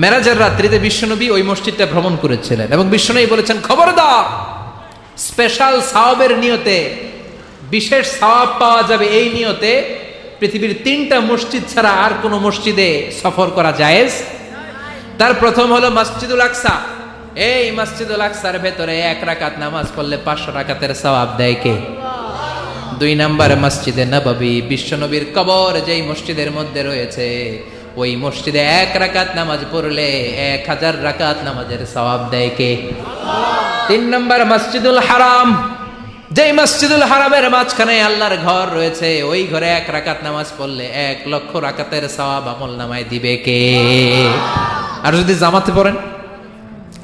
মেরাজের রাত্রিতে বিশ্বনবী ওই মসজিদটা ভ্রমণ করেছিলেন এবং বিশ্বনবী বলেছেন, খবরদার স্পেশাল সাওয়াবের নিয়তে, বিশেষ সাওয়াব পাওয়া যাবে এই নিয়তে পৃথিবীর তিনটা মসজিদ ছাড়া আর কোনো মসজিদে সফর করা জায়েজ? তার প্রথম হলো মসজিদুল আকসা। এই মসজিদুল আকসার ভেতরে এক রাকাত নামাজ পড়লে পাঁচশো রাকাতের সওয়াব দেয় কে? দুই নাম্বার মসজিদে নববী, বিশ্বনবীর কবর যেই মসজিদের মধ্যে রয়েছে ওই মসজিদে এক রাকাত নামাজ পড়লে এক হাজার রাকাত নামাজের সওয়াব দেয় কে? তিন নম্বর মসজিদুল হারাম। যে মসজিদুল হারামের মাঝখানে আল্লাহর ঘর রয়েছে, ওই ঘরে এক রাকাত নামাজ পড়লে এক লক্ষ রাকাতের সওয়াব আমল নামায় দিবে কে? আর যদি জামাতে পড়েন,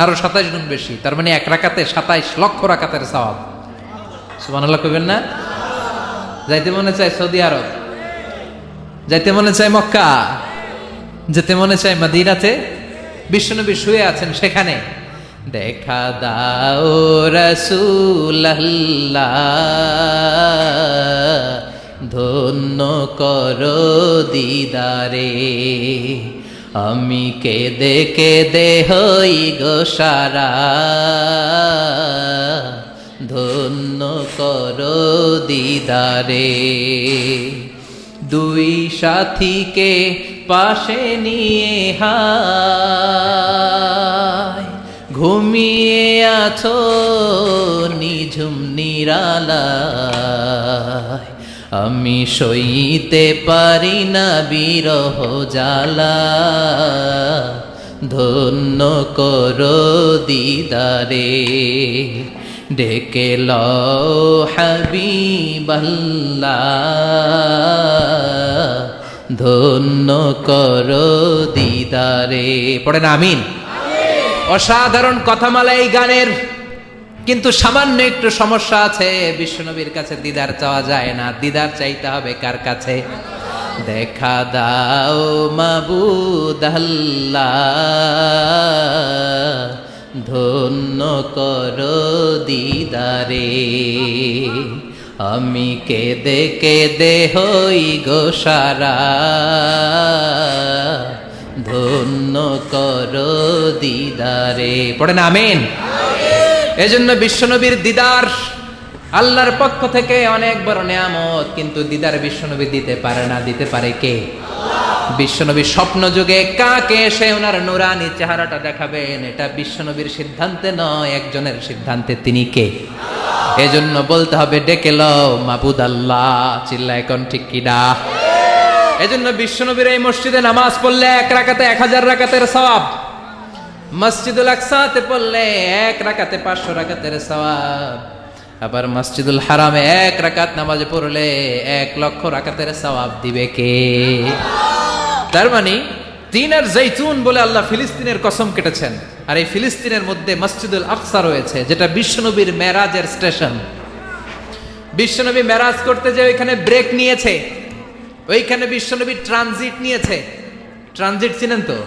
আরও সাতাইশ গুণ বেশি, তার মানে এক রাকাতে সাতাইশ লক্ষ রাকাতের সওয়াব। সুবহানাল্লাহ কইবেন না? যাইতে মনে চায় সৌদি আরব, যাইতে মনে চায় মক্কা যেতে মনে চায় মদিনাতে? বিশ্বনবী শুয়ে আছেন সেখানে। দেখা দাও রসুল্লাহ ধন্য করো দিদারে। আমি কেঁদে কেঁদে হই গো সারা। ধন্য করো দিদারে। দুই সাথীকে পাশে নিয়ে হায়। ঘুমিয়ে আছো, নিঝুম নিরালায়। আমি সইতে পারি না বিরহ জ্বালা। ধন্য করো দিদারে, ডেকে ল হাবিবাল্লাহ। ধন্য করো দিদারে। পড়েন আমিন? অসাধারণ কথামালা এই গানের। কিন্তু সামান্য একটু সমস্যা আছে। বিশ্বনবীর কাছে দিদার চাওয়া যায় না। দিদার চাইতে হবে কার কাছে? দেখা দাও মাবুদ আল্লাহ ধন্য করো দিদারে। আমি কেঁদে কেঁদে হই গো সারা। ধন্য করো দিদারে। পড়েন আমিন। এজন্য বিশ্বনবীর দিদার আল্লাহর পক্ষ থেকে অনেক বড় নেয়ামত, কিন্তু দিদার বিশ্বনবী দিতে পারে না, দিতে পারে কে? বিশ্বনবী স্বপ্ন যুগে কাকে এসে ওনার নুরানি চেহারাটা দেখাবেন, এটা বিশ্বনবীর সিদ্ধান্তে নয়, একজনের সিদ্ধান্তে তিনি কে? এজন্য বলতে হবে, ডেকে লও মাবুদ আল্লাহ চিল্লা এখন ঠিক কিনা? এজন্য বিশ্বনবীর এই মসজিদে নামাজ পড়লে এক রাকাতে এক হাজার রাকাতের সওয়াব। মসজিদুল আকসাতে পড়লে এক রাকাতে পাঁচশো রাকাতের সওয়াব। আবার মসজিদুল হারামে এক রাকাত নামাজে পড়লে এক লক্ষ রাকাতের সওয়াব দিবে কে? তার মানে তিন আর জৈতুন বলে আল্লাহ ফিলিস্তিনের কসম কেটেছেন। আর এই ফিলিস্তিনের মধ্যে মসজিদুল আকসা রয়েছে, যেটা বিশ্বনবীর মেরাজের স্টেশন। বিশ্বনবী মেরাজ করতে যে ওইখানে ব্রেক নিয়েছে। ওইখানে বিশ্বনবী ট্রানজিট নিয়েছে। ট্রানজিট চিনেন তো?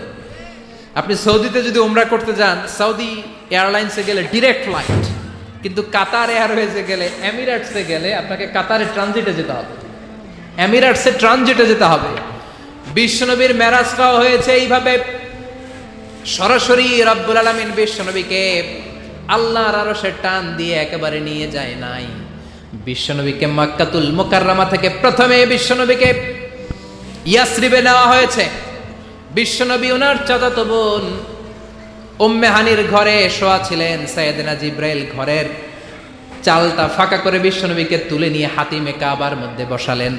আপনি সৌদিতে যদি উমরা করতে যান, সৌদি এয়ারলাইন্সে গেলে ডিরেক্ট ফ্লাইট। কিন্তু কাতার এয়ারওয়েজে গেলে, এমিরেটসে গেলে আপনাকে কাতারে ট্রানজিটে যেতে হবে। এমিরেটসে ট্রানজিটে যেতে হবে। বিশ্বনবীর মেরাজটাও হয়েছে এইভাবে। সরাসরি রব্বুল আলমিন বিশ্বনবীকে আল্লাহর আরও সে টান দিয়ে একেবারে নিয়ে যায় নাই। বিশ্বনবীকে মাক্কাতুল মোকাররামা থেকে প্রথমে বিশ্বনবীকে ইয়াসরিবে নেওয়া হয়েছে। বিশ্বনবী ওনার চাচাতো বোন উম্মে হানির ঘরে শোয়া ছিলেন সৈয়দনা জিব্রাইল ঘরের চালটা ফাঁকা করে বিশ্বনবীকে তুলে নিয়ে হাতিমে কাবার মধ্যে বসালেন।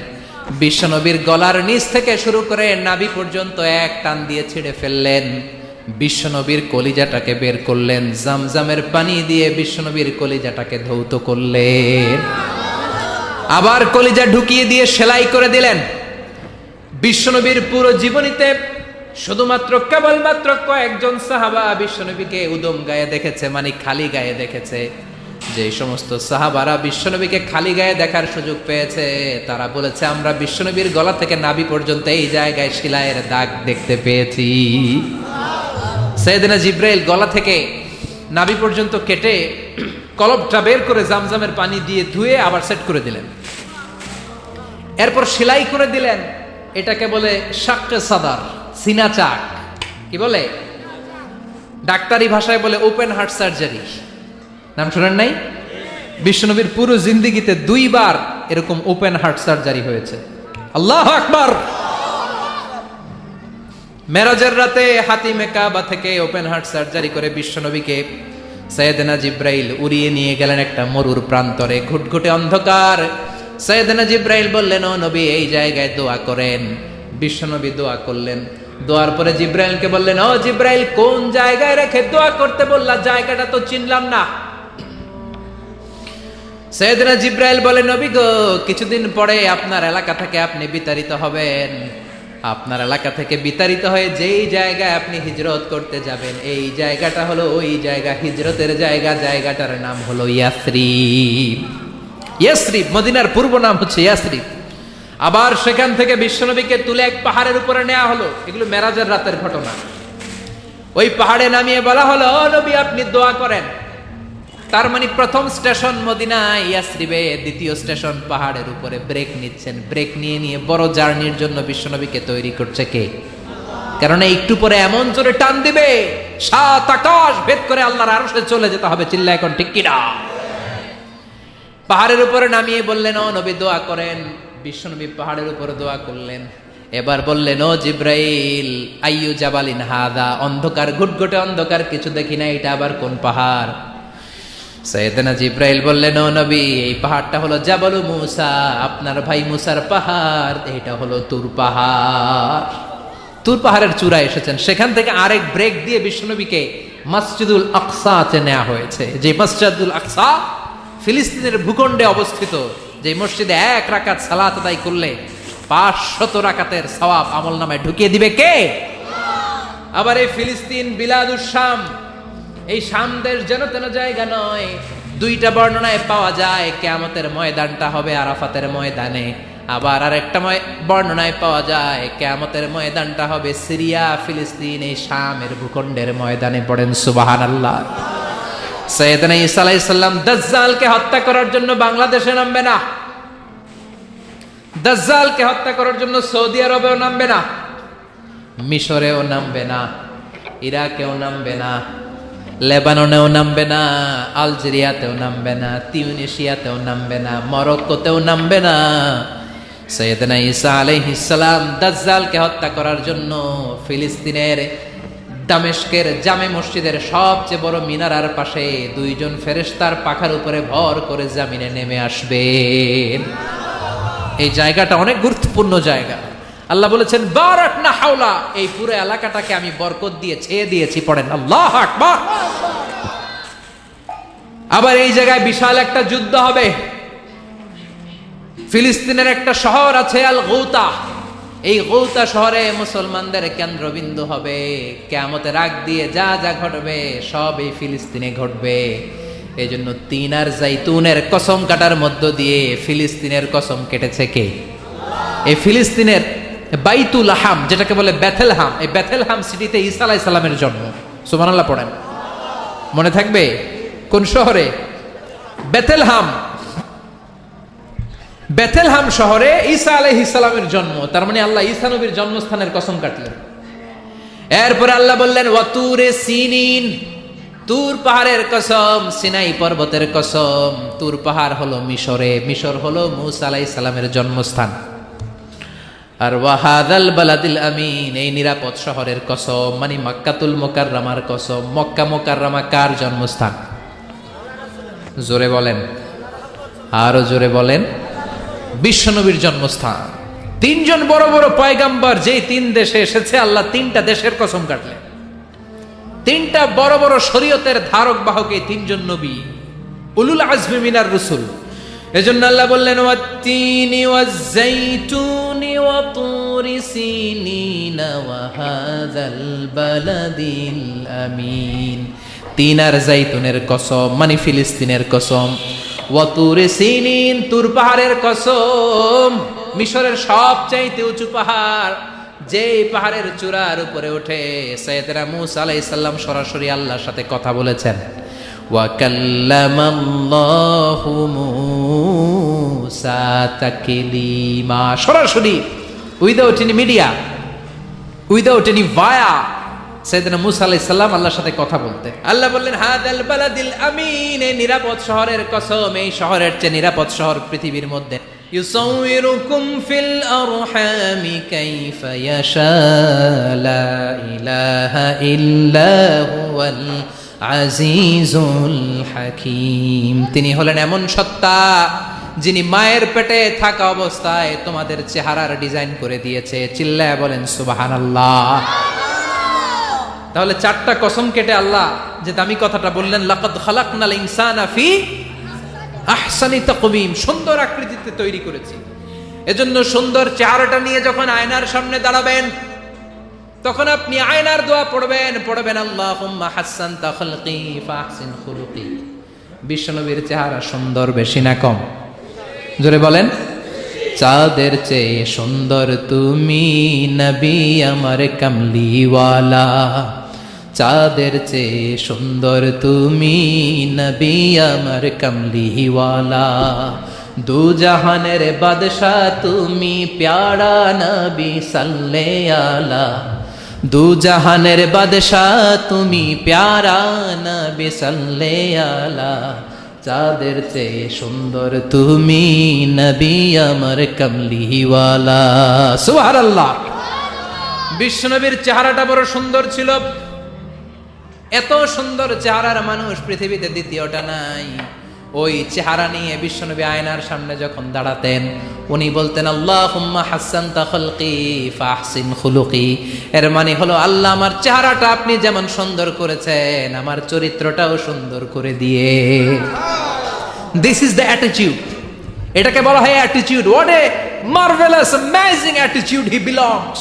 বিশ্বনবীর গলার নিচ থেকে শুরু করে নাভি পর্যন্ত এক টান দিয়ে ছিঁড়ে ফেললেন। বিশ্বনবীর কলিজাটাকে বের করলেন, জামজামের পানি দিয়ে বিশ্বনবীর কলিজাটাকে ধৌত করলেন। আবার কলিজা ঢুকিয়ে দিয়ে সেলাই করে দিলেন। বিশ্বনবীর পুরো জীবনীতে শুধুমাত্র কেবলমাত্র কয়েকজন সাহাবা বিশ্বনবীকে উদম গায়ে দেখেছে মানে খালি গায়ে দেখেছে। যে সমস্ত সাহাবারা বিশ্বনবীকে খালি গায়ে দেখার সুযোগ পেয়েছে, তারা বলেছে, আমরা বিশ্বনবীর গলা থেকে নাভি পর্যন্ত এই জায়গায় শিলায়ের দাগ দেখতে পেয়েছি। সৈয়দিনা জিব্রাইল গলা থেকে নাভি পর্যন্ত কেটে কলবটা বের করে জামজামের পানি দিয়ে ধুয়ে আবার সেট করে দিলেন। এরপর সেলাই করে দিলেন, এটাকে বলে শাকটে সাদার, সিনা চাক। কি বলে? ডাক্তারি ভাষায় বলে ওপেন হার্ট সার্জারি নাম শুনেন নাই? বিশ্বনবীর পুরো জিন্দিগিতে দুইবার এরকম ওপেন হার্ট সার্জারি হয়েছে। আল্লাহ আকবার! মেরাজের রাতে হাতিমে কাবা থেকে ওপেন হার্ট সার্জারি করে বিশ্বনবীকে সৈয়দনা জিব্রাইল উড়িয়ে নিয়ে গেলেন একটা মরুর প্রান্তরে। ঘুটঘুটে অন্ধকার। সৈয়দনা জিব্রাইল বললেন, ও নবী, এই জায়গায় দোয়া করেন। বিশ্বনবী দোয়া করলেন। দোয়ার পরে জিব্রাইলকে বললেন, ও জিব্রাইল, কোন জায়গায় রেখে দোয়া করতে বললা? জায়গাটা তো চিনলাম না। সৈয়দনা জিব্রাইল বলে, নবী গো, কিছুদিন পরে আপনার এলাকা থেকে আপনি বিতাড়িত হবেন। আপনার এলাকা থেকে বিতাড়িত হয়ে যেই জায়গায় আপনি হিজরত করতে যাবেন, এই জায়গাটা হলো ওই জায়গা। হিজরতের জায়গা, জায়গাটার নাম হলো ইয়াসরিব। ইয়াসরিব, মদিনার পূর্ব নাম হচ্ছে ইয়াসরিব। আবার সেখান থেকে বিশ্বনবীকে তুলে এক পাহাড়ের উপরে নেওয়া হলো। এগুলো মেরাজের রাতের ঘটনা। ওই পাহাড়ে নামিয়ে বলা হলো, "ও নবী, আপনি দোয়া করেন। তার মানে প্রথম স্টেশন মদিনা ইয়াসরিবে দ্বিতীয় স্টেশন পাহাড়ের উপরে ব্রেক নিচ্ছেন। ব্রেক নিয়ে নিয়ে বড় জার্নির জন্য বিশ্বনবীকে তৈরি করছে কে? কারণ একটু পরে এমন জোরে টান দিবে, সাত আকাশ ভেদ করে আল্লাহর আরশে চলে যেতে হবে চিল্লা এখন ঠিক কিনা? পাহাড়ের উপরে নামিয়ে বললেন, ও নবী, দোয়া করেন। বিশ্বনবী পাহাড়ের উপরে দোয়া করলেন। এবার বললেন, ও জিব্রাইল, আইয়ু জাবালিন হাদা, অন্ধকার, ঘুটঘুটে অন্ধকার, কিছু দেখি না, এটা আবার কোন পাহাড়? সৈয়দনা জিব্রাইল বললেন, ও নবী, এই পাহাড়টা হলো জাবালু মুসা, আপনার ভাই মুসার পাহাড়, এটা হলো তুর পাহাড়। তুর পাহাড়ের চূড়ায় এসেছেন। সেখান থেকে আরেক ব্রেক দিয়ে বিশ্বনবীকে মসজিদুল আকসাতে নেওয়া হয়েছে। যে মসজিদুল আকসা ফিলিস্তিনের ভূখণ্ডে অবস্থিত, যে মসজিদে এক রাকাত সালাত আদায় করলে পাঁচশত রাকাতের সওয়াব আমল নামায় ঢুকিয়ে দিবে কে? আবার এই ফিলিস্তিন, বিলাদুস শাম এই শাম দেশ যেন তেন জায়গা নয়। দুইটা বর্ণনায় পাওয়া যায়, কেয়ামতের ময়দানটা হবে আরাফাতের ময়দানে। আবার আরেকটা ময়- বর্ণনায় পাওয়া যায়, কেয়ামতের ময়দানটা হবে সিরিয়া, ফিলিস্তিন, এই শামের ভূখণ্ডের ময়দানে পড়েন সুবাহান আল্লাহ সৈয়দনা ঈসা আলাইসাল্লাম দাজ্জালকে হত্যা করার জন্য বাংলাদেশে নামবে না। দাজ্জালকে হত্যা করার জন্য সৌদি আরবেও নামবে না। মিশরেও নামবে না। ইরাকেও নামবে না। লেবাননেও নামবে না, আলজেরিয়াতেও নামবে না, তিউনেশিয়াতেও নামবে না, মরক্কোতেও নামবে না। সৈয়দনা ঈসা আলাইহিসসালাম দাজ্জালকে হত্যা করার জন্য ফিলিস্তিনের দামেস্কের জামে মসজিদের সবচেয়ে বড় মিনারার পাশে দুইজন ফেরেশতার পাখার উপরে ভর করে জামিনে নেমে আসবেন এই জায়গাটা অনেক গুরুত্বপূর্ণ জায়গা। আল্লাহ বলেছেন, বারাক না হাওলা। এই পুরো এলাকাটাকে আমি বরকত দিয়ে ছেয়ে দিয়েছি, পড়েন। আল্লাহ আবার এই জায়গায় বিশাল একটা যুদ্ধ হবে। ফিলিস্তিনের একটা শহর আছে আল গৌতা এই গৌতা শহরে মুসলমানদের কেন্দ্রবিন্দু হবে। কেমতের রাগ দিয়ে যা যা ঘটবে সব এই ফিলিস্তিনে ঘটবে। এই জন্য তিন আর জাইতুনের কসম কাটার মধ্য দিয়ে ফিলিস্তিনের কসম কেটেছে কে? এই ফিলিস্তিনের বাইতুল হাম, যেটাকে বলে বেথেলহাম। এই বেথেলহাম সিটিতে ঈসা আলাইহিস সালামের জন্ম। সুবহানাল্লাহ পড়েন। মনে থাকবে? কোন শহরে? বেথেলহাম। বেথেলহাম শহরে ঈসা আলাইহিস সালামের জন্ম। তার মানে আল্লাহ ঈসা নবীর জন্মস্থানের কসম কাটলেন। এরপরে আল্লাহ বললেন, ওয়াতুরে সিনিন, তুর পাহাড়ের কসম, সিনাই পর্বতের কসম। তুর পাহাড় হলো মিশরে, মিশর হলো মুসা আলাইহিস সালামের জন্মস্থান। আর ওয়াহাদাল বালাদিল আমিন, এই নিরাপদ শহরের কসম মানে মক্কাতুল মোকাররামার কসম, মক্কা মোকাররামা কার জন্মস্থান? জোরে বলেন। আরও জোরে বলেন। বিশ্বনবীর জন্মস্থান। তিনজন বড় বড় পয়গাম্বার যেই তিন দেশে এসেছে, আল্লাহ তিনটা দেশের কসম কাটলেন। তিনটা বড় বড় শরীয়তের ধারক বাহক তিনজন নবী। উলুল আজমি মিনার রসুল। এজন্য আল্লাহ বললেন, ওয়াত্তিনি ওয়াজ্জাইতুনি ওয়া তুরি সিনিনা ওয়া হাযাল বালাদিল আমিন। তিন আর জাইতুনের কসম মানে ফিলিস্তিনের কসম। ওয়া সিনিন, তুর পাহাড়ের কসম, মিশরের সবচাইতে উঁচু পাহাড় যে পাহাড়ের চূড়ার উপরে উঠে সৈয়দরা মুসা আলাইহিস সালাম সরাসরি আল্লাহর সাথে কথা বলেছেন। وكلم الله موسى تكليما সরাসরি without any media without any via সাইদিনা মুসা আলাইহিস সালাম আল্লাহর সাথে কথা বলতেন আল্লাহ বললেন হাদাল বালাদিল আমিন এই নিরাপদ শহরের কসম এই শহরের চেয়ে নিরাপদ শহর পৃথিবীর মধ্যে ইউসাউইরুকুম ফিল আরহামি কাইফা ইয়াশা লা ইলাহা ইল্লা হুয়াল আজিজুল হাকিম। তিনি হলেন এমন সত্তা যিনি মায়ের পেটে থাকা অবস্থায় তোমাদের চেহারার ডিজাইন করে দিয়েছে। চিল্লায় বলেন সুবাহান আল্লাহ তাহলে চারটা কসম কেটে আল্লাহ যে দামি কথাটা বললেন, লাকাদ খালাকনাল ইনসানা ফি আহসানি তাকবীম সুন্দর আকৃতিতে তৈরি করেছি। এজন্য সুন্দর চেহারাটা নিয়ে যখন আয়নার সামনে দাঁড়াবেন তখন আপনি আয়নার দোয়া পড়বেন পড়বেন, আল্লাহুম্মা হাসান বিশ্বনবীর চেহারা সুন্দর, বেশি না কম। জোরে বলেন, চাঁদের চেয়ে সুন্দর তুমি নবী আমার কামলিওয়ালা। চাঁদের চেয়ে সুন্দর তুমি নবী আমার কামলিওয়ালা। দু জাহানের বাদশাহ তুমি প্যারা নবী সাল্লে আলা। দু জাহানের বাদশাহ, তুমি প্যারা নবী সাল্লে আলা চাঁদের চেয়ে সুন্দর, তুমি নবী আমার কমলিওয়ালা। সুহার আল্লাহ বিশ্বনবীর চেহারাটা বড় সুন্দর ছিল। এত সুন্দর চেহারার মানুষ পৃথিবীতে দ্বিতীয়টা নাই। ওই চেহারা নিয়ে বিশ্বনবী আয়নার সামনে যখন দাঁড়াতেন, উনি বলতেন আল্লাহ হাসান ফাহসিন খুলুকি। এর মানে হলো, আল্লাহ আমার চেহারাটা আপনি যেমন সুন্দর করেছেন, আমার চরিত্রটাও সুন্দর করে দিয়ে। দিস ইজ দ্য অ্যাটিটিউড এটাকে বলা হয় attitude what a marvellous amazing attitude he belongs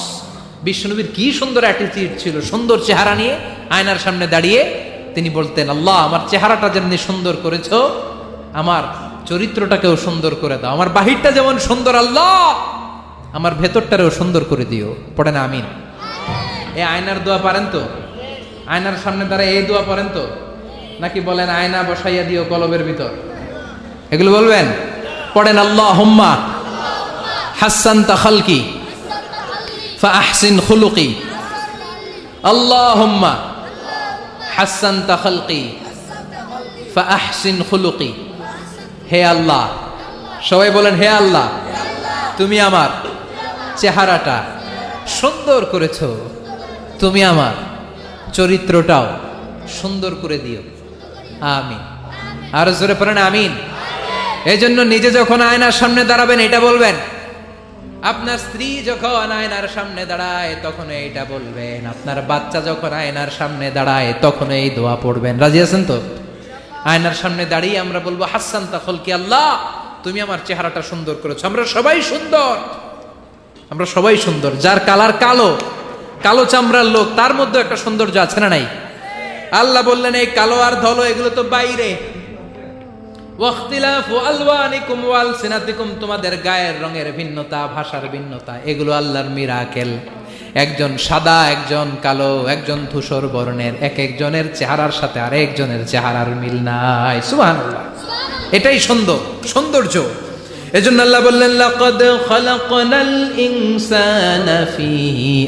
বিশ্বনবীর কি সুন্দর অ্যাটিটিউড ছিল, সুন্দর চেহারা নিয়ে আয়নার সামনে দাঁড়িয়ে তিনি বলতেন, আল্লাহ, আমার চেহারাটা যেমনি সুন্দর করেছ আমার চরিত্রটাকেও সুন্দর করে দাও। আমার বাহিরটা যেমন সুন্দর, আল্লাহ! আমার ভেতরটারেও সুন্দর করে দিও। পড়ে না, আমিন। এ আয়নার দোয়া পারেন তো? আয়নার সামনে দাঁড়ায় এই দোয়া পারেন তো? নাকি বলেন, আয়না বসাইয়া দিও কলবের ভিতর? এগুলো বলবেন? পড়েন আল্লাহ হুম্মা হাসান তাখালকি ফাহসিন খুলুকি। আল্লাহুম্মা হাসান তাখালকি ফাহসিন খুলুকি। হে আল্লাহ। সবাই বলেন, হে আল্লাহ, তুমি আমার চেহারাটা সুন্দর করেছ, তুমি আমার চরিত্রটাও সুন্দর করে দিও। আমিন। আর জোরে পড়েন, আমিন। এই জন্য নিজে যখন আয়নার সামনে দাঁড়াবেন, এটা বলবেন। আপনার স্ত্রী যখন আয়নার সামনে দাঁড়ায়, তখন এইটা বলবেন। আপনার বাচ্চা যখন আয়নার সামনে দাঁড়ায়, তখন এই দোয়া পড়বেন। রাজি আছেন তো? আয়নার সামনে দাঁড়িয়ে আমরা বলব, হাসান তখন কি আল্লাহ, তুমি আমার চেহারাটা সুন্দর করেছ। আমরা সবাই সুন্দর। আমরা সবাই সুন্দর। যার কালার কালো কালো চামড়ার লোক, তার মধ্যে একটা সৌন্দর্য আছে না নাই? আল্লাহ বললেন, এই কালো আর ধলো, এগুলো তো বাইরে। তোমাদের গায়ের রঙের ভিন্নতা, ভাষার ভিন্নতা, এগুলো আল্লাহর মিরাকেল। একজন সাদা একজন কালো একজন ধূসর বর্ণের এক একজনের চেহারার সাথে আরেকজনের চেহারার মিল নাই। সুবহানাল্লাহ। এটাই সুন্দর সৌন্দর্য। এজন্য আল্লাহ বললেন লাকাদ খালাকনাল ইনসানা ফি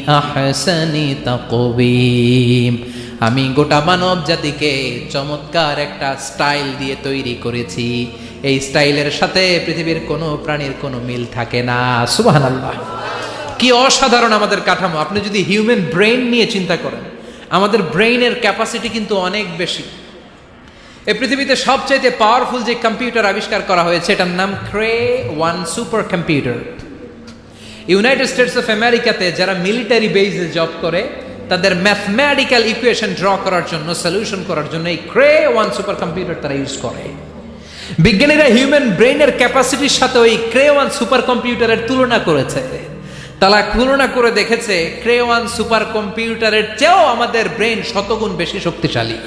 আহসানি তাকবীম আমি গোটা মানব জাতিকে চমৎকার একটা স্টাইল দিয়ে তৈরি করেছি। এই স্টাইলের সাথে পৃথিবীর কোনো প্রাণীর কোনো মিল থাকে না। সুবহানাল্লাহ। কি অসাধারণ আমাদের কাঠামো। আপনি যদি হিউম্যান ব্রেইন নিয়ে চিন্তা করেন, আমাদের ব্রেইনের ক্যাপাসিটি কিন্তু অনেক বেশি। এই পৃথিবীতে সবচাইতে পাওয়ারফুল যে কম্পিউটার আবিষ্কার করা হয়েছে, এটার নাম Cray one supercomputer United States of আমেরিকাতে যারা মিলিটারি বেসে জব করে, তাদের ম্যাথমেটিক্যাল ইকুয়েশন ড্র করার জন্য সলিউশন করার জন্য এই ক্রে ওয়ান সুপার কম্পিউটার তারা ইউজ করে। বিজ্ঞানীরা হিউম্যান ব্রেইনের ক্যাপাসিটির সাথে ওই ক্রে ওয়ান সুপার কম্পিউটারের তুলনা করেছে। তারা তুলনা করে দেখেছে ক্রেওয়ান সুপার কম্পিউটারের চেয়েও আমাদের ব্রেন শতগুণ বেশি শক্তিশালী।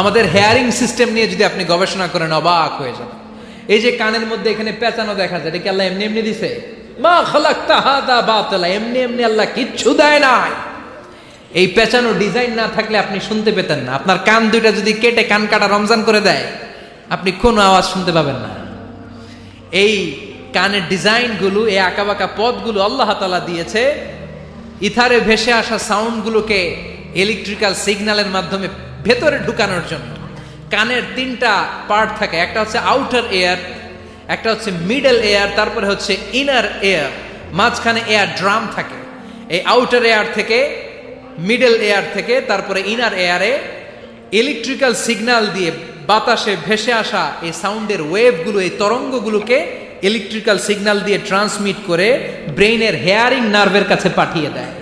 আমাদের হেয়ারিং সিস্টেম নিয়ে যদি আপনি গবেষণা করেন, অবাক হয়ে যান এই যে কানের মধ্যে এখানে পেঁচানো দেখা যায়, এটা কি আল্লাহ এমনি এমনি দিছে? মা খালাক্তা হাদা বাতলা, এমনি এমনি আল্লাহ কিচ্ছু দেয় নাই। এই পেঁচানো ডিজাইন না থাকলে আপনি শুনতে পেতেন না। আপনার কান দুইটা যদি কেটে কান কাটা রমজান করে দেয়, আপনি কোনো আওয়াজ শুনতে পাবেন না। এই কানের ডিজাইনগুলো, এই আঁকাবাঁকা পথগুলো আল্লাহ তালা দিয়েছে। ইথারে ভেসে আসা সাউন্ডগুলোকে ইলেকট্রিক্যাল সিগন্যালের মাধ্যমে ভেতরে ঢুকানোর জন্য। কানের তিনটা পার্ট থাকে, একটা হচ্ছে আউটার এয়ার একটা হচ্ছে মিডল এয়ার তারপরে হচ্ছে ইনার এয়ার মাঝখানে এয়ার ড্রাম থাকে। এই আউটার এয়ার থেকে মিডল এয়ার থেকে তারপরে ইনার এয়ারে ইলেকট্রিক্যাল সিগন্যাল দিয়ে বাতাসে ভেসে আসা এই সাউন্ডের ওয়েভগুলো এই তরঙ্গগুলোকে ইলেকট্রিক্যাল সিগন্যাল দিয়ে ট্রান্সমিট করে ব্রেইনের হেয়ারিং নার্ভের কাছে পাঠিয়ে দেয়।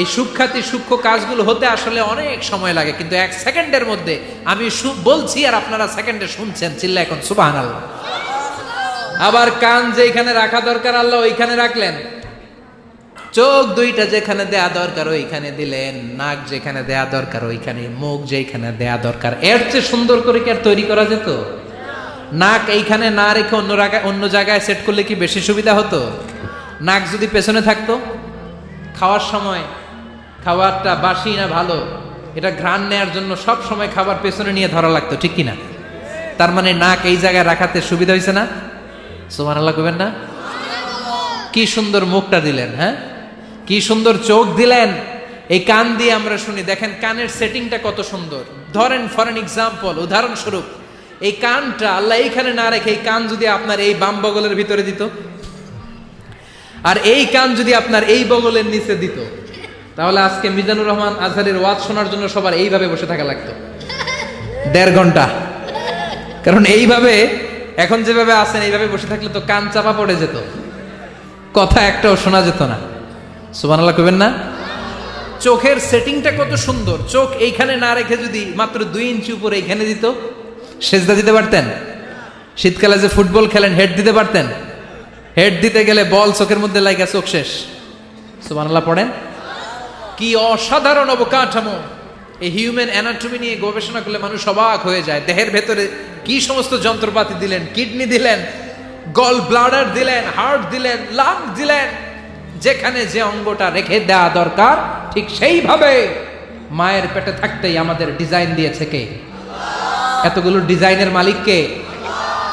এই সূক্ষাতি সূক্ষ্ম কাজগুলো হতে আসলে অনেক সময় লাগে, কিন্তু এক সেকেন্ডের মধ্যে আমি বলছি আর আপনারা সেকেন্ডে শুনছেন চিল্লা এখন সুবাহ আবার কান যেখানে রাখা দরকার, আল্লাহ ওইখানে রাখলেন। চোখ দুইটা যেখানে দেয়া দরকার, ওইখানে দিলেন। নাক যেখানে দেয়া দরকার, ওইখানে, মুখ যেখানে দেয়া দরকার। এর চেয়ে সুন্দর করে কি আর তৈরি করা যেত? নাক এইখানে না রেখে অন্য জায়গায় অন্য জায়গায় সেট করলে কি বেশি সুবিধা হতো? নাক যদি পেছনে থাকতো? খাওয়ার সময় খাবারটা বাসি না ভালো, এটা ঘ্রাণ নেয়ার জন্য সব সময় খাবার পেছনে নিয়ে ধরা লাগতো, ঠিক কি না তার মানে নাক এই জায়গায় রাখাতে সুবিধা হয়েছে না? সোমান আল্লাহ করবেন না? কি সুন্দর মুখটা দিলেন হ্যাঁ? কি সুন্দর চোখ দিলেন। এই কান দিয়ে আমরা শুনি, দেখেন কানের সেটিংটা কত সুন্দর। ধরেন ফর এন এক্সাম্পল উদাহরণস্বরূপ এই কানটা আল্লাহ এইখানে না রেখে এই কান যদি আপনার এই বাম বগলের ভিতরে দিত, আর এই কান যদি আপনার এই বগলের নিচে দিত, তাহলে আজকে মিজানুর রহমান আজহারের ওয়াজ শোনার জন্য সবার এইভাবে বসে থাকা লাগতো। দেড় ঘণ্টা। কারণ এইভাবে, এখন যেভাবে আছেন, এইভাবে বসে থাকলে তো কান চাপা পড়ে যেত। কথা একটাও শোনা যেত না। সুবান আল্লাহ কবেন না? চোখের সেটিংটা কত সুন্দর। চোখ এইখানে না রেখে যদি মাত্র দুই ইঞ্চি উপরে এইখানে দিত সেজদা দিতে পারতেন? শীতকালে যে ফুটবল খেলেন হেড দিতে পারতেন? হেড দিতে গেলে বল চোখের মধ্যে লাগা চোখ শেষ। সুবান আল্লাহ পড়েন? কি অসাধারণ অবকাঠামো। এই হিউম্যান অ্যানাটমি নিয়ে গবেষণা করলে মানুষ অবাক হয়ে যায়। দেহের ভেতরে কি সমস্ত যন্ত্রপাতি দিলেন কিডনি দিলেন গল ব্লাডার দিলেন হার্ট দিলেন লাং দিলেন। যেখানে যে অঙ্গটা রেখে দেওয়া দরকার, ঠিক সেইভাবে মায়ের পেটে থাকতেই আমাদের ডিজাইন দিয়েছে কে? এতগুলো ডিজাইনের মালিককে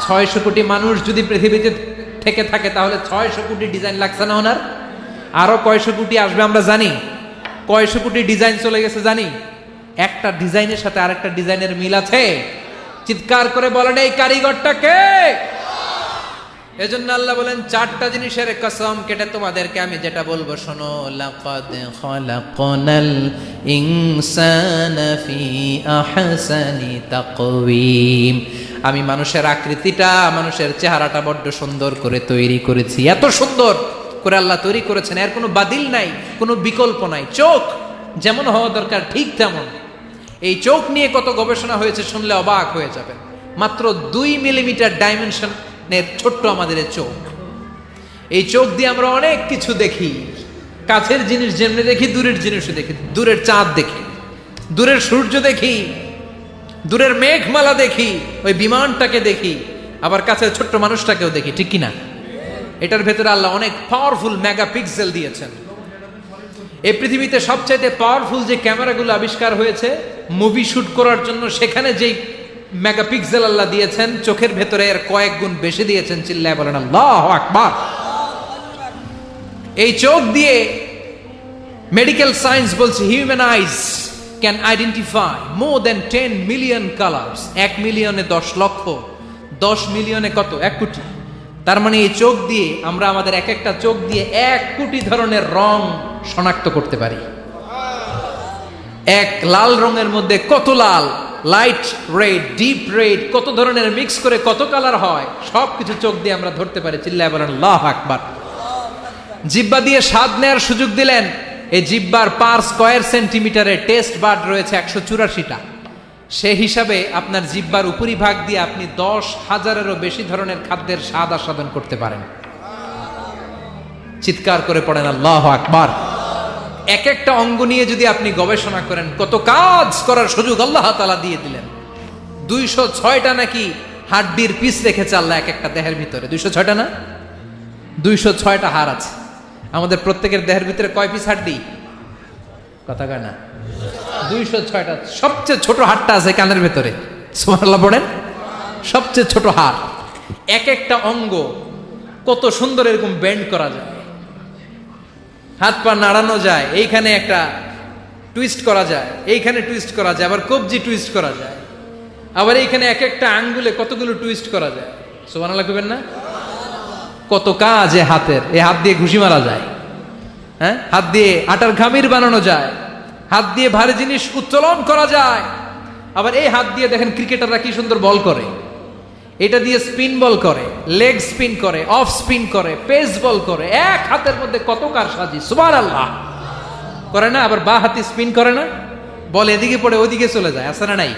ছয়শো কোটি মানুষ যদি পৃথিবীতে থেকে থাকে, তাহলে ছয়শো কোটি ডিজাইন লাগছে না ওনার? আরও কয়শো কোটি আসবে আমরা জানি। কয়শো কোটি ডিজাইন চলে গেছে জানি। একটা ডিজাইনের সাথে আরেকটা ডিজাইনের মিল আছে। চিৎকার করে বলেন, এই কারিগরটা কে? এজন্য আল্লাহ বলেন, চারটা জিনিসের কসম কেটে তোমাদেরকে আমি যেটা বলব, শোনো, লাকাদ খালাকনাল ইনসানা ফি আহসানি তাকওয়িম। আমি মানুষের আকৃতিটা, মানুষের চেহারাটা বড্ড সুন্দর করে তৈরি করেছি। এত সুন্দর করে আল্লাহ তৈরি করেছেন, এর কোনো বাদিল নাই, কোনো বিকল্প নাই। চোখ যেমন হওয়া দরকার, ঠিক তেমন। এই চোখ নিয়ে কত গবেষণা হয়েছে, শুনলে অবাক হয়ে যাবেন। মাত্র দুই মিলিমিটার ডাইমেনশনের ছোট্ট আমাদের চোখ। এই চোখ দিয়ে আমরা অনেক কিছু দেখি। কাছের জিনিস যেমনি দেখি, দূরের জিনিসও দেখি। দূরের চাঁদ দেখি। দূরের সূর্য দেখি। দূরের মেঘমালা দেখি। ওই বিমানটাকে দেখি। আবার কাছের ছোট্ট মানুষটাকেও দেখি। ঠিক কিনা? এটার ভেতরে আল্লাহ অনেক পাওয়ারফুল মেগা পিক্সেল দিয়েছেন। এই পৃথিবীতে সবচাইতে পাওয়ারফুল যে ক্যামেরাগুলো আবিষ্কার হয়েছে মুভি শুট করার জন্য সেখানে যেই মেগাপিক্সেল আল্লাহ দিয়েছেন, চোখের ভেতরে এর কয়েক গুণ বেশি দিয়েছেন, চিল্লায় বলেন, আল্লাহ আকবার। এই চোখ দিয়ে মেডিকেল সায়েন্স বলছে human eyes can identify more than ten million colours এক মিলিয়নে দশ লক্ষ, দশ মিলিয়নে কত? এক কোটি। তার মানে এই চোখ দিয়ে আমরা আমাদের এক একটা চোখ দিয়ে এক কোটি ধরনের রং শনাক্ত করতে পারি। এক লাল রঙের মধ্যে কত লাল? লাইট রেড ডিপ রেড কত ধরনের মিক্স করে কত কালার হয় সব কিছু চোখ দিয়ে আমরা ধরতে পারি। চিল্লায় বলেন লাহ আকবার। জিব্বা দিয়ে স্বাদ নেয়ার সুযোগ দিলেন। এই জিব্বার পার স্কয়ার সেন্টিমিটারে টেস্ট বার্ড রয়েছে একশো চুরাশিটা। সে হিসাবে আপনার জিব্বার উপরিভাগ দিয়ে আপনি দশ হাজারেরও বেশি ধরনের খাদ্যের স্বাদ আস্বাদন করতে পারেন। চিৎকার করে পড়েন, আল্লাহ আকবার। এক একটা অঙ্গ নিয়ে যদি আপনি গবেষণা করেন, কত কাজ করার সুযোগ আল্লাহ তালা দিয়ে দিলেন। দুইশো ছয়টা নাকি হাড্ডির পিস রেখেছে আল্লাহ এক একটা দেহের ভিতরে। দুইশো ছয়টা না? দুইশো ছয়টা হাড় আছে। আমাদের প্রত্যেকের দেহের ভিতরে কয় পিস হাড্ডি? কথা কয় না। দুইশো ছয়টা। সবচেয়ে ছোট হাড়টা আছে কানের ভেতরে। সোমাল্লাহ পড়েন। সবচেয়ে ছোট হাড়। এক একটা অঙ্গ কত সুন্দর এরকম ব্যান্ড করা যায়। হাত পা নাড়ানো যায়, এইখানে একটা টুইস্ট করা যায়, এইখানে টুইস্ট করা যায়, আবার কবজি টুইস্ট করা যায়, আবার এইখানে এক একটা আঙ্গুলে কতগুলো টুইস্ট করা যায়। সোমান লাগবেন না? কত কাজ এ হাতের, এ হাত দিয়ে ঘুষি মারা যায় হ্যাঁ? হাত দিয়ে আটার ঘামির বানানো যায়, হাত দিয়ে ভারী জিনিস উত্তোলন করা যায়, আবার এই হাত দিয়ে দেখেন ক্রিকেটাররা কি সুন্দর বল করে। এটা দিয়ে স্পিন বল করে লেগ স্পিন করে অফ স্পিন করে পেস বল করে, এক হাতের মধ্যে কত কার সাজি সুবার আল্লাহ করে না? আবার বা হাতি স্পিন করে না? বল এদিকে পড়ে, ওদিকে চলে যায়, আছে না নাই?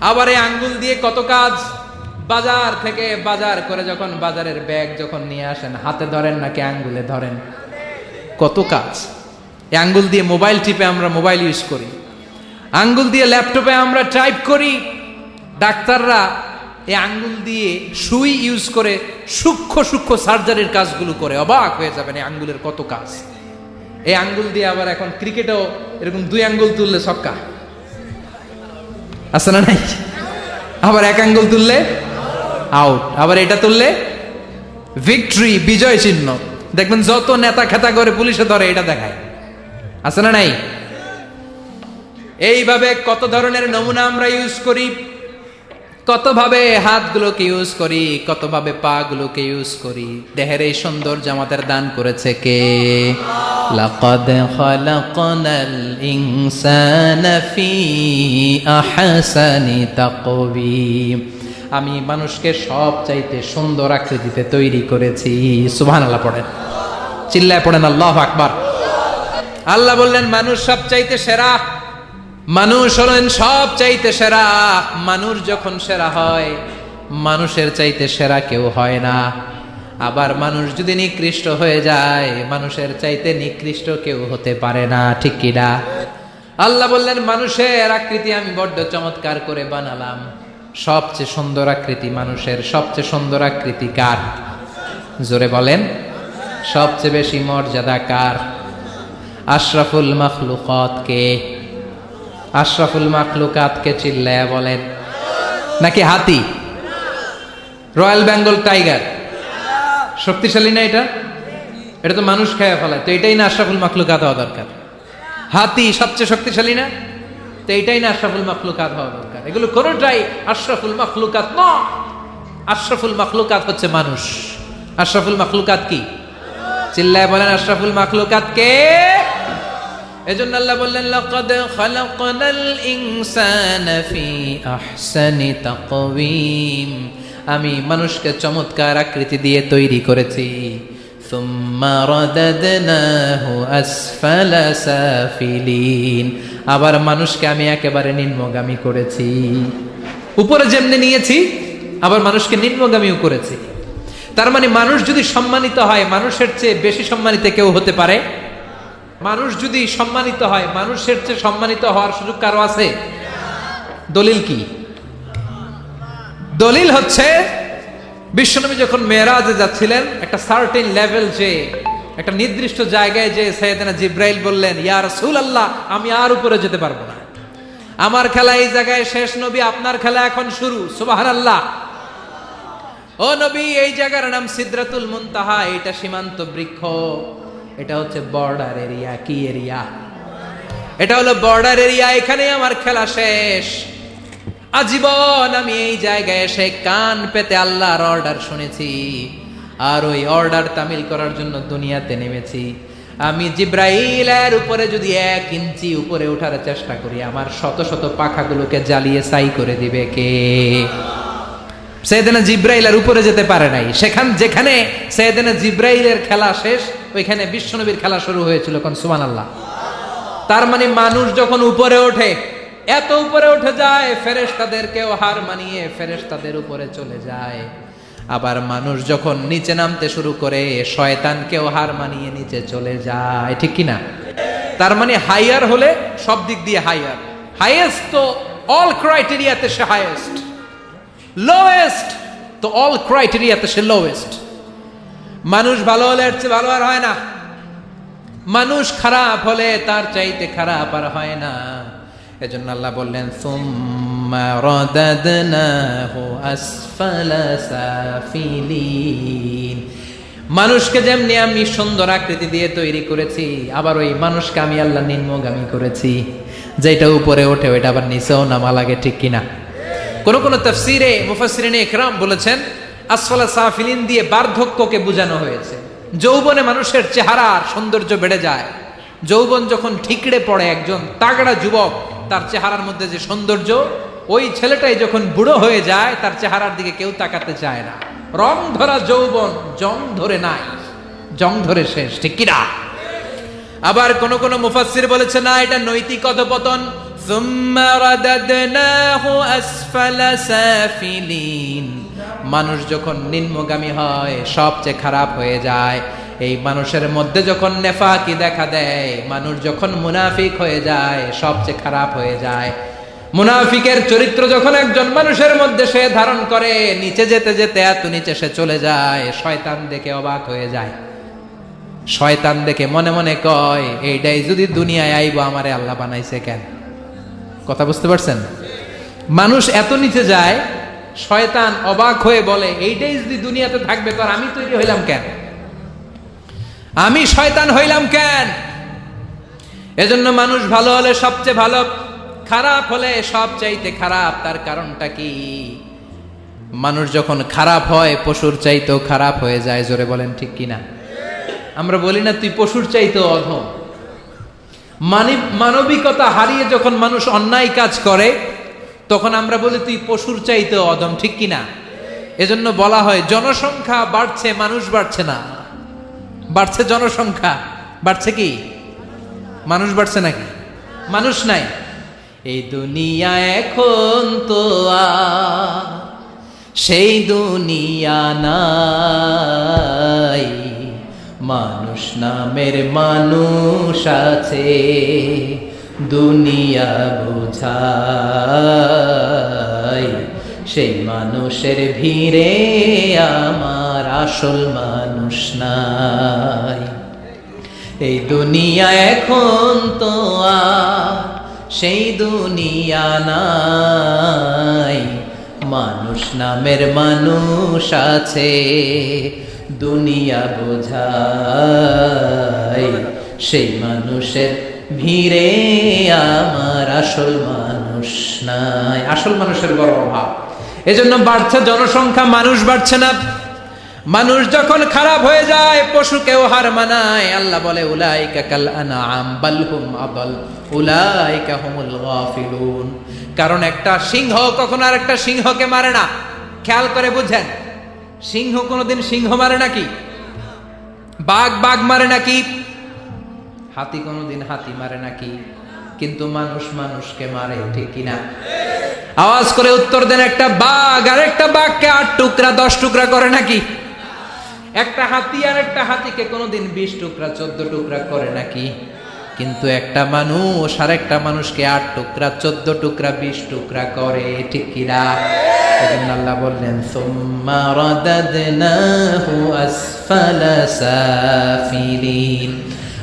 আবার এই আঙ্গুল দিয়ে কত কাজ? বাজার থেকে বাজার করে যখন বাজারের ব্যাগ যখন নিয়ে আসেন, হাতে ধরেন নাকি আঙ্গুলে ধরেন? কত কাজ? এই আঙ্গুল দিয়ে মোবাইল টিপে আমরা মোবাইল ইউজ করি। আঙ্গুল দিয়ে ল্যাপটপে আমরা টাইপ করি। ডাক্তাররা এই আঙ্গুল দিয়ে সুই ইউজ করে সূক্ষ্ম সূক্ষ্ম সার্জারির কাজগুলো করে। অবাক হয়ে যাবেন এই আঙ্গুলের কত কাজ। এই আঙ্গুল দিয়ে আবার এখন ক্রিকেটেও এরকম দুই আঙ্গুল তুললে ছক্কা আছে না নাই? আবার এক আঙ্গুল তুললে আউট আবার এটা তুললে ভিক্টরি বিজয় চিহ্ন। দেখবেন যত নেতা খেতা করে পুলিশে ধরে, এটা দেখায়। আছে না নাই? এইভাবে কত ধরনের নমুনা আমরা ইউজ করি? কতভাবে হাতগুলোকে ইউজ করি কতভাবে পা গুলোকে ইউজ করি। দেহের এই সৌন্দর্য আমাদের দান করেছে কে? লাকাদ খালাকনাল ইনসানা ফি আহসানি তাকওয়িম আমি মানুষকে সব চাইতে সুন্দর আকৃতিতে তৈরি করেছি। সুবহানাল্লাহ পড়েন। চিল্লায় পড়েন আল্লাহু আকবার। আল্লাহ বললেন মানুষ সব চাইতে সেরা মানুষ হলেন সব চাইতে সেরা। মানুষ যখন সেরা হয়, মানুষের চাইতে সেরা কেউ হয় না। আবার মানুষ যদি নিকৃষ্ট হয়ে যায়, মানুষের চাইতে নিকৃষ্ট কেউ হতে পারে না, ঠিক কিনা আল্লাহ বললেন, মানুষের আকৃতি আমি বড্ড চমৎকার করে বানালাম। সবচেয়ে সুন্দর আকৃতি মানুষের, সবচেয়ে সুন্দর আকৃতি কার? জোরে বলেন, সবচেয়ে বেশি মর্যাদা কার? আশরাফুল মখলুকত কে? আশরাফুল মাখলুকাতকে চিল্লায়া বলেন, নাকি হাতি? Royal Bengal tiger. শক্তিশালী না এটা? এটা তো মানুষ খেয়ে ফেলায়। তো এটাই না আশরাফুল মাখলুকাত হওয়া দরকার। হাতি সবচেয়ে শক্তিশালী না? তো এটাই না আশরাফুল মাখলুকাত হওয়া দরকার। এগুলো কোনোটাই আশরাফুল মাখলুকাত ন। আশরাফুল মাখলুকাত হচ্ছে মানুষ। আশরাফুল মাখলুকাত কি? চিল্লায় বলেন, আশরাফুল মাখলুকাত কে? এজন্য আল্লাহ বললেন, লাকাদ খালাকনাল ইনসানা ফি আহসানি তাকওয়িম। আমি মানুষকে চমৎকার আকৃতি দিয়ে তৈরি করেছি। সুম্মা রাদাদনাহু আসফালা সাফিলিন। আবার মানুষকে আমি একেবারে নিম্নগামী করেছি। উপরে যেমনি নিয়েছি, আবার মানুষকে নিম্নগামীও করেছি। তার মানে মানুষ যদি সম্মানিত হয়, মানুষের চেয়ে বেশি সম্মানিত কেউ হতে পারে? মানুষ যদি সম্মানিত হয়, মানুষের চেয়ে সম্মানিত হওয়ার সুযোগ কারও আছে? দলিল কি? দলিল হচ্ছে, বিশ্বনবী যখন মেয়েরাজে যাচ্ছিলেন, একটা সার্টেন লেভেল যে, একটা নির্দিষ্ট জায়গায় যে সৈয়দনা জিব্রাইল বললেন, ইয়া রাসূল আল্লাহ আমি আর উপরে যেতে পারব না। আমার খেলা এই জায়গায় শেষ, নবী আপনার খেলা এখন শুরু, সুবহানাল্লাহ। ও নবী, এই জায়গার নাম সিদরাতুল মুনতাহা এটা সীমান্ত বৃক্ষ। এটা হচ্ছে বর্ডার এরিয়া কি এরিয়া এটা হলো বর্ডার এরিয়া এখানে আমার খেলা শেষ। আজীবন আমি এই জায়গায় এসে কান পেতে আল্লাহর অর্ডার শুনেছি। আর ওই অর্ডার তামিল করার জন্য দুনিয়াতে নেমেছি। আমি জিব্রাইলের উপরে যদি এক ইঞ্চি উপরে ওঠার চেষ্টা করি, আমার শত শত পাখাগুলোকে জ্বালিয়ে সাই করে দিবে কে? সেদিনা জিব্রাইলের উপরে যেতে পারে নাই। সেখান যেখানে সেদিনা জিব্রাইলের খেলা শেষ, ওইখানে বিশ্বনবীর খেলা শুরু হয়েছিল কোন সুমান আল্লাহ তার মানে মানুষ যখন উপরে ওঠে, এত উপরে উঠে যায়, ফেরেশতাদেরকেও হার মানিয়ে ফেরেশতাদের উপরে চলে যায়। আবার মানুষ যখন নিচে নামতে শুরু করে, শয়তানকেও হার মানিয়ে নিচে চলে যায়। ঠিক কি না তার মানে হাইয়ার হলে সব দিক দিয়ে হাইয়ার হাইয়েস্ট তো অল ক্রাইটেরিয়াতে সে হাইয়েস্ট লোয়েস্ট তো অল ক্রাইটেরিয়াতে সে লোয়েস্ট মানুষ ভালো হলে এর চেয়ে ভালো আর হয় না। মানুষ খারাপ হলে তার চাইতে খারাপ আর হয় না। এজন্য আল্লাহ বললেন, সুম্মা সাফিলিন। মানুষকে যেমনি আমি সুন্দর আকৃতি দিয়ে তৈরি করেছি, আবার ওই মানুষকে আমি আল্লাহ নিম্নগামী করেছি। যেটা উপরে ওঠে, ওইটা আবার নিচেও নামা লাগে, ঠিক কিনা? কোন কোন তফসিরে মুফাসরিনে একরাম বলেছেন, আসফালা সাফিলিন দিয়ে বার্ধক্যকে বোঝানো হয়েছে। যৌবনে মানুষের চেহারার সৌন্দর্য বেড়ে যায়। যৌবন যখন ঠিকড়ে পড়ে একজন তাগড়া যুবক, তার চেহারার মধ্যে যে সৌন্দর্য, ওই ছেলেটাই যখন বুড়ো হয়ে যায়, তার চেহারার দিকে কেউ তাকাতে চায় না। রং ধরা যৌবন, জং ধরে নাই। জং ধরে শেষ, ঠিক কিনা? আবার কোন কোন মুফাসসির বলেছে, না, এটা নৈতিক অধপতন ثم رددناه أسفل سافلين মানুষ যখন নিম্নগামী হয় সবচেয়ে খারাপ হয়ে যায় এই মানুষের মধ্যে যখন নেফাকি দেখা দেয় মানুষ যখন মুনাফিক হয়ে যায় সবচেয়ে খারাপ হয়ে যায় মুনাফিকের চরিত্র যখন একজন মানুষের মধ্যে সে ধারণ করে নিচে যেতে যেতে এত নিচে সে চলে যায় শয়তান দেখে অবাক হয়ে যায় শয়তান দেখে মনে মনে কয় এইটাই যদি দুনিয়ায় আইব আমারে আল্লাহ বানাইছে কেন কথা বুঝতে পারছেন? মানুষ এত নিচে যায়, শয়তান অবাক হয়ে বলে, এইটাই যদি দুনিয়াতে থাকবে, তো আর আমি তৈরি হইলাম কেন? আমি শয়তান হইলাম কেন? এজন্য মানুষ ভালো হলে সবচেয়ে ভালো, খারাপ হলে সবচাইতে খারাপ, তার কারণটা কি? মানুষ যখন খারাপ হয়, পশুর চাইতেও খারাপ হয়ে যায়, জোরে বলেন ঠিক কিনা? আমরা বলি না, তুই পশুর চাইতেও অধম। মানব- মানবিকতা হারিয়ে যখন মানুষ অন্যায় কাজ করে, তখন আমরা বলি, তুই পশুর চাইতে অদম ঠিক কিনা? এজন্য বলা হয়, জনসংখ্যা বাড়ছে, মানুষ বাড়ছে না। বাড়ছে জনসংখ্যা। বাড়ছে কি? মানুষ বাড়ছে নাকি? মানুষ নাই। এই দুনিয়া এখন তো সেই দুনিয়া নাই। মানুষ নামের মানুষ আছে, দুনিয়া বোঝাই সেই মানুষের ভিড়ে আমার আসল মানুষ নাই। এই দুনিয়া এখন তো আর সেই দুনিয়া নাই। মানুষ নামের মানুষ আছে দুনিয়া বোঝাই সেই মানুষের ভিড়ে আমার আসল মানুষ নাই। আসল মানুষের বড় অভাব। এজন্য বাড়ছে জনসংখ্যা, মানুষ বাড়ছে না। মানুষ যখন খারাপ হয়ে যায় পশুকেও হার মানায়। আল্লাহ বলে, উলাইকা কাল আনআম বাল হুম আদল। উলাইকা হুমুল গাফিলুন। কারণ একটা সিংহ কখনো আর একটা সিংহকে মারে না। খেয়াল করে বুঝেন। সিংহ কোনোদিন সিংহ মারে নাকি? বাঘ বাঘ মারে নাকি? হাতি কোনোদিন হাতি মারে নাকি? কিন্তু মানুষ মানুষকে মারে, ঠিক কিনা? আওয়াজ করে উত্তর দেন, একটা বাঘ আর একটা বাঘকে আট টুকরা, দশ টুকরা করে নাকি? একটা হাতি আর একটা হাতিকে কোনোদিন বিশ টুকরা, চোদ্দ টুকরা করে নাকি? কিন্তু একটা মানুষ আর একটা মানুষকে আট টুকরা, চোদ্দ টুকরা, বিশ টুকরা করে, ঠিক আল্লাহ বললেন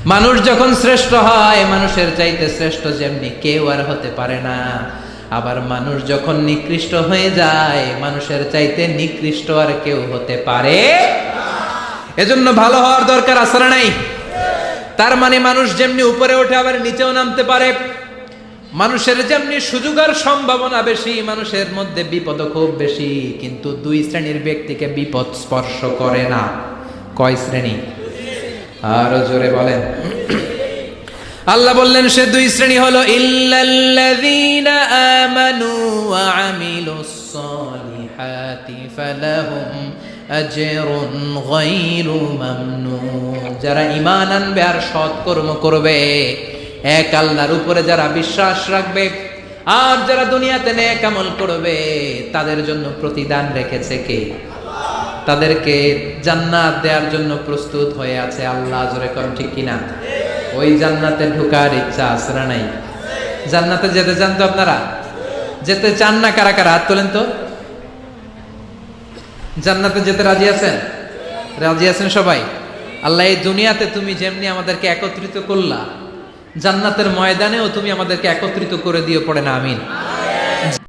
মানুষ যখন শ্রেষ্ঠ হয়, মানুষের চাইতে শ্রেষ্ঠ যেমনি কেউ আর হতে পারে না। আবার মানুষ যখন নিকৃষ্ট হয়ে যায়, মানুষের চাইতে নিকৃষ্ট আর কেউ হতে পারে এজন্য ভালো হওয়ার দরকার আসলে নাই? তার মানে মানুষ যেমনি উপরে ওঠে, আবার নিচেও নামতে পারে। মানুষের যেমনি সুযোগ আর সম্ভাবনা বেশি, মানুষের মধ্যে বিপদ খুব বেশি। কিন্তু দুই শ্রেণির ব্যক্তিকে বিপদ স্পর্শ করে না। কয় শ্রেণি? আরও জোরে বলেন। আল্লাহ বললেন, সে দুই শ্রেণি হলো, ইল্লাল্লাযীনা আমানু ওয়া আমিলুস সালিহাতি ফালাহুম যারা ইমান আনবে আর সৎকর্ম করবে, এক আল্লাহর উপরে যারা বিশ্বাস রাখবে, আর যারা দুনিয়াতে নেক আমল করবে, তাদের জন্য প্রতিদান রেখেছে কে? তাদেরকে জান্নাত দেওয়ার জন্য প্রস্তুত হয়ে আছে আল্লাহ, জোরে ঠিক কিনা? ওই জান্নাতে ঢুকার ইচ্ছা আছে না নাই? জান্নাতে যেতে চান তো আপনারা? যেতে চান না কারা কারা? হাত তোলেন তো। জান্নাতে যেতে রাজি আছেন? রাজি আছেন সবাই? আল্লাহ এই দুনিয়াতে তুমি যেমনি আমাদেরকে একত্রিত করলা, জান্নাতের ময়দানেও তুমি আমাদেরকে একত্রিত করে দিয়ে পড়ে না, আমিন।